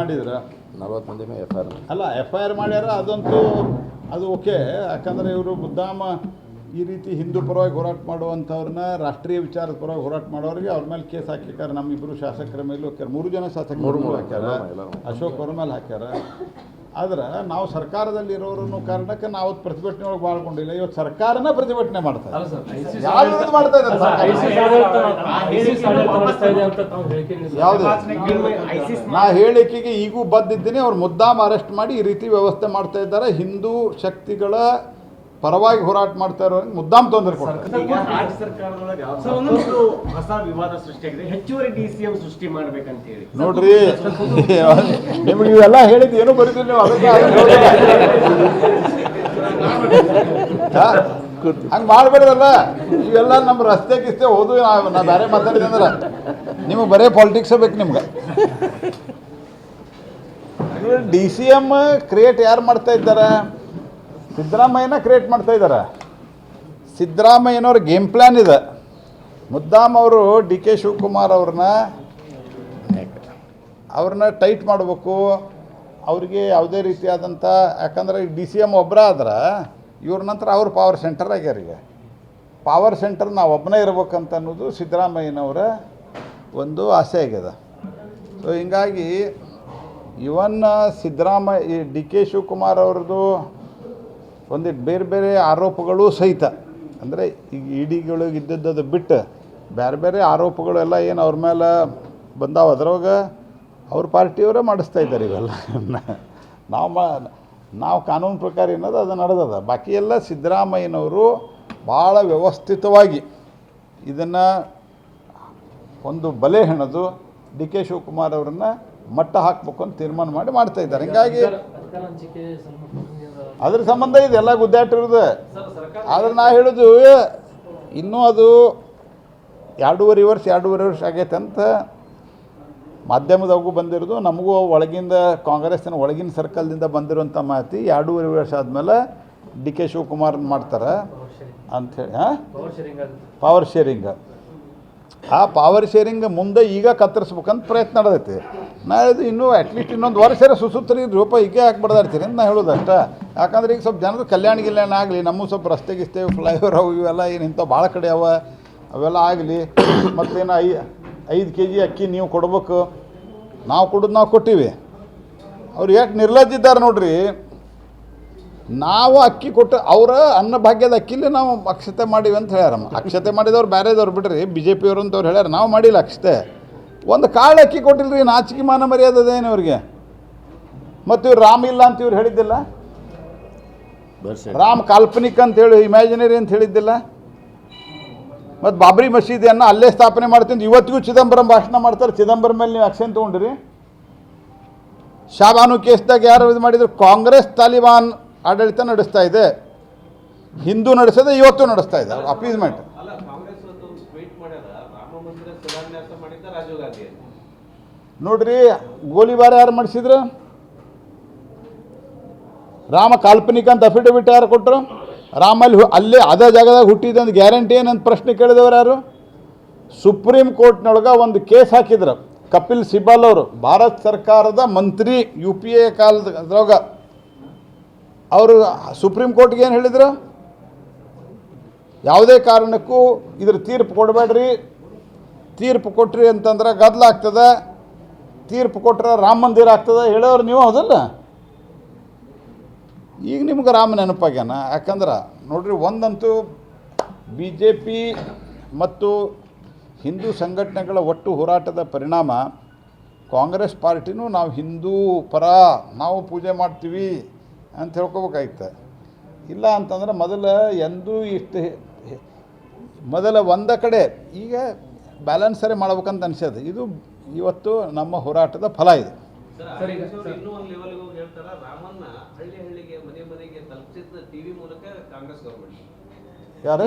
ಮಾಡಿದ್ರ? ನಲ್ವತ್ತು ಮಂದಿ ಮೇಲೆ ಎಫ್ ಐ ಆರ್ ಅಲ್ಲ ಎಫ್ ಐ ಆರ್ ಮಾಡ್ಯಾರ ಅದಂತೂ ಅದು ಓಕೆ. ಯಾಕಂದ್ರೆ ಇವರು ಮುದ್ದಾಮ ಈ ರೀತಿ ಹಿಂದೂ ಪರವಾಗಿ ಹೋರಾಟ ಮಾಡುವಂಥವ್ರನ್ನ ರಾಷ್ಟ್ರೀಯ ವಿಚಾರದ ಪರವಾಗಿ ಹೋರಾಟ ಮಾಡೋರಿಗೆ ಅವ್ರ ಮೇಲೆ ಕೇಸ್ ಹಾಕಿದ್ದಾರೆ ನಮ್ಮಿಬ್ಬರು ಶಾಸಕರ ಮೇಲೆ ಹಾಕ್ಯಾರ. ಮೂರು ಜನ ಶಾಸಕರು ಹಾಕ್ಯಾರ. ಅಶೋಕ್ ಅವ್ರ ಮೇಲೆ ಹಾಕ್ಯಾರ. ಆದ್ರೆ ನಾವು ಸರ್ಕಾರದಲ್ಲಿ ಇರೋರು ಕಾರಣಕ್ಕೆ ನಾವು ಪ್ರತಿಭಟನೆ ಒಳಗೆ ಬಾಳ್ಕೊಂಡಿಲ್ಲ. ಇವತ್ತು ಸರ್ಕಾರನ ಪ್ರತಿಭಟನೆ ಮಾಡ್ತಾರೆ ಮಾಡ್ತಾ ಇದ್ದಾರೆ ನಾ ಹೇಳಿಕೆಗೆ ಈಗೂ ಬದ್ದಿದ್ದೀನಿ. ಅವ್ರು ಮುದ್ದಾಮ್ ಅರೆಸ್ಟ್ ಮಾಡಿ ಈ ರೀತಿ ವ್ಯವಸ್ಥೆ ಮಾಡ್ತಾ ಇದ್ದಾರೆ. ಹಿಂದೂ ಶಕ್ತಿಗಳ ಪರವಾಗಿ ಹೋರಾಟ ಮಾಡ್ತಾ ಇರೋರಿಗೆ ಮುದ್ದಾಮ್ ತೊಂದರೆ ಕೊಡ್ತಾರೆ. ರಾಜ್ಯ ಸರ್ಕಾರದೊಳಗೆ ಹೊಸ ವಿವಾದ ಸೃಷ್ಟಿಯಾಗಿದೆ. ಹೆಚ್ಚುವರಿ ಡಿ ಸಿ ಎಂ ಸೃಷ್ಟಿ ಮಾಡ್ಬೇಕಂತ ಹೇಳಿ ನೋಡ್ರಿ ನಿಮ್ಗೆ ಇವೆಲ್ಲ ಹೇಳಿದ್ದು ಏನು ಬರೀತೀರಿ ನೀವು? ಅದಕ್ಕೆ ಹಂಗೆ ಮಾಡಬೇಡ್ರಲ್ಲ ಇವೆಲ್ಲ ನಮ್ಮ ರಸ್ತೆ ಗಿಸ್ತೆ ಹೋದು ನಾ- ನಾ ಬೇರೆ ಮಾತಾಡಿದೆ ಅಂದ್ರೆ ನಿಮಗೆ ಬರೇ ಪಾಲಿಟಿಕ್ಸ್ ಬೇಕು ನಿಮ್ಗೆ. ಡಿ ಸಿ ಎಂ ಕ್ರಿಯೇಟ್ ಯಾರು ಮಾಡ್ತಾ ಇದ್ದಾರೆ? ಸಿದ್ದರಾಮಯ್ಯನ ಕ್ರಿಯೇಟ್ ಮಾಡ್ತಾ ಇದ್ದಾರೆ ಸಿದ್ದರಾಮಯ್ಯನವ್ರ ಗೇಮ್ ಪ್ಲ್ಯಾನ್ ಇದೆ. ಮುದ್ದಾಮ್ ಅವರು ಡಿ ಕೆ ಶಿವಕುಮಾರ್ ಅವ್ರನ್ನ ಅವ್ರನ್ನ ಟೈಟ್ ಮಾಡಬೇಕು. ಅವ್ರಿಗೆ ಯಾವುದೇ ರೀತಿಯಾದಂಥ ಯಾಕಂದ್ರೆ ಡಿ ಸಿ ಎಂ ಒಬ್ಬರ ಆದ್ರೆ ಇವ್ರ ನಂತರ ಅವ್ರ ಪವರ್ ಸೆಂಟರ್ ಆಗ್ಯಾರ ಈಗ. ಪವರ್ ಸೆಂಟರ್ ನಾವು ಒಬ್ಬನೇ ಇರ್ಬೇಕಂತ ಅನ್ನೋದು ಸಿದ್ದರಾಮಯ್ಯನವರ ಒಂದು ಆಸೆ ಆಗ್ಯದ. ಸೊ ಹೀಗಾಗಿ ಇವನ್ನ ಸಿದ್ದರಾಮಯ್ಯ ಡಿ ಕೆ ಶಿವಕುಮಾರ್ ಅವ್ರದ್ದು ಒಂದಿಟ್ಟು ಬೇರೆ ಬೇರೆ ಆರೋಪಗಳು ಸಹಿತ. ಅಂದರೆ ಈಗ ಇಡಿಗಳಿಗೆ ಇದ್ದದ್ದು ಬಿಟ್ಟು ಬೇರೆ ಬೇರೆ ಆರೋಪಗಳು ಎಲ್ಲ ಏನು ಅವ್ರ ಮೇಲೆ ಬಂದಾವ. ಅದ್ರೊಳಗೆ ಅವ್ರ ಪಾರ್ಟಿಯವರೇ ಮಾಡಿಸ್ತಾ ಇದ್ದಾರೆ ಇವೆಲ್ಲ. ನಾವು ಮಾ ನಾವು ಕಾನೂನು ಪ್ರಕಾರ ಏನದ ಅದು ನಡೆದದ. ಬಾಕಿ ಎಲ್ಲ ಸಿದ್ದರಾಮಯ್ಯನವರು ಭಾಳ ವ್ಯವಸ್ಥಿತವಾಗಿ ಇದನ್ನು ಒಂದು ಬಲೆ ಹೆಣದು ಡಿ ಕೆ ಶಿವಕುಮಾರ್ ಅವರನ್ನು ಮಟ್ಟ ಹಾಕಬೇಕು ಅಂತ ತೀರ್ಮಾನ ಮಾಡಿ ಮಾಡ್ತಾ ಇದ್ದಾರೆ. ಹಿಂಗಾಗಿ ಅದ್ರ ಸಂಬಂಧ ಇದೆಲ್ಲ ಗುದ್ದಾಟ ಇರೋದು ಆದ್ರೆ ನಾ ಹೇಳೋದು, ಇನ್ನೂ ಅದು ಎರಡೂವರೆ ವರ್ಷ ಎರಡೂವರೆ ವರ್ಷ ಆಗೈತೆ ಅಂತ ಮಾಧ್ಯಮದಾಗೂ ಬಂದಿರೋದು. ನಮಗೂ ಒಳಗಿಂದ ಕಾಂಗ್ರೆಸ್ಸಿನ ಒಳಗಿನ ಸರ್ಕಲ್ದಿಂದ ಬಂದಿರುವಂಥ ಮಾಹಿತಿ ಎರಡೂವರೆ ವರ್ಷ ಆದಮೇಲೆ ಡಿ ಕೆ ಶಿವಕುಮಾರ್ ಮಾಡ್ತಾರೆ ಅಂಥೇಳಿ ಹಾಂ? ಪವರ್ ಶೇರಿಂಗ್ ಆ ಪವರ್ ಶೇರಿಂಗ್ ಮುಂದೆ ಈಗ ಕತ್ತರಿಸ್ಬೇಕಂತ ಪ್ರಯತ್ನ ನಡೆದೈತಿ. ನಾ ಹೇಳಿದ್ದು ಇನ್ನೂ ಅಟ್ಲೀಸ್ಟ್ ಇನ್ನೊಂದು ವರ್ಷ ಸುಸುತ್ತರಿ ರೂಪಾಯಿ ಈಗ ಯಾಕೆ ಬಡ್ದಾಡ್ತೀರಿ ಅಂತ ನಾ ಹೇಳೋದು ಅಷ್ಟ. ಯಾಕಂದ್ರೆ ಈಗ ಸ್ವಲ್ಪ ಜನರು ಕಲ್ಯಾಣ ಗಿಲ್ಯಾಣ ಆಗಲಿ, ನಮ್ಮ ಸ್ವಲ್ಪ ರಸ್ತೆ ಗಿಸ್ತೆ ಫ್ಲೈಓವರ್ ಅವು ಇವೆಲ್ಲ ಏನು ಇಂಥ ಭಾಳ ಕಡೆ ಅವ, ಅವೆಲ್ಲ ಆಗಲಿ, ಮತ್ತೇನು ಐ, ಐದು ಕೆ ಜಿ ಅಕ್ಕಿ ನೀವು ಕೊಡ್ಬೇಕು, ನಾವು ಕೊಡೋದು ನಾವು ಕೊಟ್ಟಿವಿ. ಅವ್ರು ಯಾಕೆ ನಿರ್ಲಜ್ಜಿದ್ದಾರೆ ನೋಡ್ರಿ, ನಾವು ಅಕ್ಕಿ ಕೊಟ್ಟು, ಅವರ ಅನ್ನಭಾಗ್ಯದ ಅಕ್ಕಿಲಿ ನಾವು ಅಕ್ಷತೆ ಮಾಡಿವಿ ಅಂತ ಹೇಳ್ಯಾರಮ್ಮ ಅಕ್ಷತೆ ಮಾಡಿದವ್ರು ಬೇರೆದವ್ರು ಬಿಡ್ರಿ ಬಿ ಜೆ ಪಿಯವರು ಅಂತವ್ರು ಹೇಳ್ಯಾರ, ನಾವು ಮಾಡಿಲ್ಲ ಅಕ್ಷತೆ. ಒಂದು ಕಾಳು ಅಕ್ಕಿ ಕೊಟ್ಟಿಲ್ರಿ, ನಾಚಿಕೆ ಮಾನ ಮರ್ಯಾದೆ ಅದೇನು ಇವ್ರಿಗೆ? ಮತ್ತು ಇವ್ರು ರಾಮ ಇಲ್ಲ ಅಂತ ಇವ್ರು ಹೇಳಿದ್ದಿಲ್ಲ? ರಾಮ್ ಕಾಲ್ಪನಿಕ್ ಅಂತ ಹೇಳಿ ಇಮ್ಯಾಜಿನರಿ ಅಂತ ಹೇಳಿದ್ದಿಲ್ಲ. ಮತ್ತು ಬಾಬ್ರಿ ಮಸೀದಿಯನ್ನು ಅಲ್ಲೇ ಸ್ಥಾಪನೆ ಮಾಡ್ತೀನಿ. ಇವತ್ತಿಗೂ ಚಿದಂಬರಂ ಭಾಷಣ ಮಾಡ್ತಾರೆ. ಚಿದಂಬರಂ ಮೇಲೆ ನೀವು ಆಕ್ಷನ್ ತೊಗೊಂಡ್ರಿ. ಶಾಬಾನು ಕೇಸ್ದಾಗ ಯಾರು ಇದು ಮಾಡಿದ್ರು? ಕಾಂಗ್ರೆಸ್ ತಾಲಿಬಾನ್ ಆಡಳಿತ ನಡೆಸ್ತಾ ಇದೆ. ಹಿಂದೂ ನಡೆಸೋದು ಇವತ್ತು ನಡೆಸ್ತಾ ಇದೆ. ಅಪೀಸ್ಮೆಂಟ್. ನೋಡ್ರಿ ಗೋಲಿಬಾರ್ ಯಾರು ಮಾಡಿಸಿದ್ರು? ರಾಮ ಕಾಲ್ಪನಿಕ ಅಂತ ಅಫಿಡವಿಟ್ ಯಾರು ಕೊಟ್ಟರು ರಾಮಲ್ಲಿ ಅಲ್ಲೇ ಅದೇ ಜಾಗದಾಗ ಅಂತ ಗ್ಯಾರಂಟಿ ಏನಂತ ಪ್ರಶ್ನೆ ಕೇಳಿದವರು ಯಾರು? ಸುಪ್ರೀಂ ಕೋರ್ಟ್ನೊಳಗೆ ಒಂದು ಕೇಸ್ ಹಾಕಿದ್ರು. ಕಪಿಲ್ ಸಿಬಾಲ್ ಅವರು, ಭಾರತ ಸರ್ಕಾರದ ಮಂತ್ರಿ, ಯು ಪಿ ಎ ಕಾಲದ ಅದ್ರೊಳಗೆ ಅವರು ಸುಪ್ರೀಂ ಕೋರ್ಟ್ಗೆ ಏನು ಹೇಳಿದರು? ಯಾವುದೇ ಕಾರಣಕ್ಕೂ ಇದ್ರ ತೀರ್ಪು ಕೊಡಬೇಡ್ರಿ. ತೀರ್ಪು ಕೊಟ್ರಿ ಅಂತಂದ್ರೆ ಗದ್ದಲ ಆಗ್ತದೆ. ತೀರ್ಪು ಕೊಟ್ಟರೆ ರಾಮ ಮಂದಿರ ಆಗ್ತದೆ. ಹೇಳೋರು ನೀವು ಹೌದಲ್ಲ? ಈಗ ನಿಮ್ಗೆ ರಾಮ ನೆನಪಾಗ್ಯಾನ? ಯಾಕಂದ್ರೆ ನೋಡ್ರಿ, ಒಂದಂತೂ ಬಿ ಜೆ ಪಿ ಮತ್ತು ಹಿಂದೂ ಸಂಘಟನೆಗಳ ಒಟ್ಟು ಹೋರಾಟದ ಪರಿಣಾಮ ಕಾಂಗ್ರೆಸ್ ಪಾರ್ಟಿನೂ ನಾವು ಹಿಂದೂ ಪರ ನಾವು ಪೂಜೆ ಮಾಡ್ತೀವಿ ಅಂತ ಹೇಳ್ಕೊಬೇಕಾಯ್ತು ಇಲ್ಲ ಅಂತಂದ್ರೆ ಮೊದಲ ಎಂದೂ ಇಷ್ಟು ಮೊದಲ ಒಂದ ಕಡೆ ಈಗ ಬ್ಯಾಲೆನ್ಸರೇ ಮಾಡ್ಬೇಕಂತ ಅನಿಸೋದು ಇದು ಇವತ್ತು ನಮ್ಮ ಹೋರಾಟದ ಫಲ ಇದು. ಸರ್, ಈಗ- ಇನ್ನೂ ಒಂದು ಲೆವೆಲ್ ಹೋಗಿ ಹೇಳ್ತಾರ? ರಾಮನ್ನ ಹಳ್ಳಿ ಹಳ್ಳಿಗೆ ಮನೆ ಮನೆಗೆ ತಲುಪಿಸಿದ ಟಿವಿ ಮೂಲಕ ಕಾಂಗ್ರೆಸ್ ಗೌರ್ಮೆಂಟ್ ಯಾರು?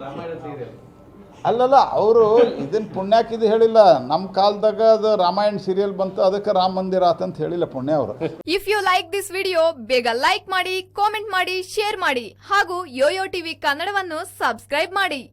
ರಾಮಾಯಣ ಸೀರಿಯಲ್ ಅಲ್ಲಲ್ಲ ಅವರು ಇದನ್ನ ಪುಣ್ಯಾಕಿದು ಹೇಳಿಲ್ಲ. ನಮ್ಮ ಕಾಲದಾಗ ಅದು ರಾಮಾಯಣ ಸೀರಿಯಲ್ ಬಂತು ಅದಕ್ಕೆ ರಾಮ ಮಂದಿರ ಆತಂತ ಹೇಳಿಲ್ಲ ಪುಣ್ಯ ಅವರು. If you like this video ಬೇಗ ಲೈಕ್ ಮಾಡಿ ಕಾಮೆಂಟ್ ಮಾಡಿ ಶೇರ್ ಮಾಡಿ. ಹಾಗೂ ಯೋಯೋ ಟಿವಿ ಕನ್ನಡವನ್ನು ಸಬ್ಸ್ಕ್ರೈಬ್ ಮಾಡಿ.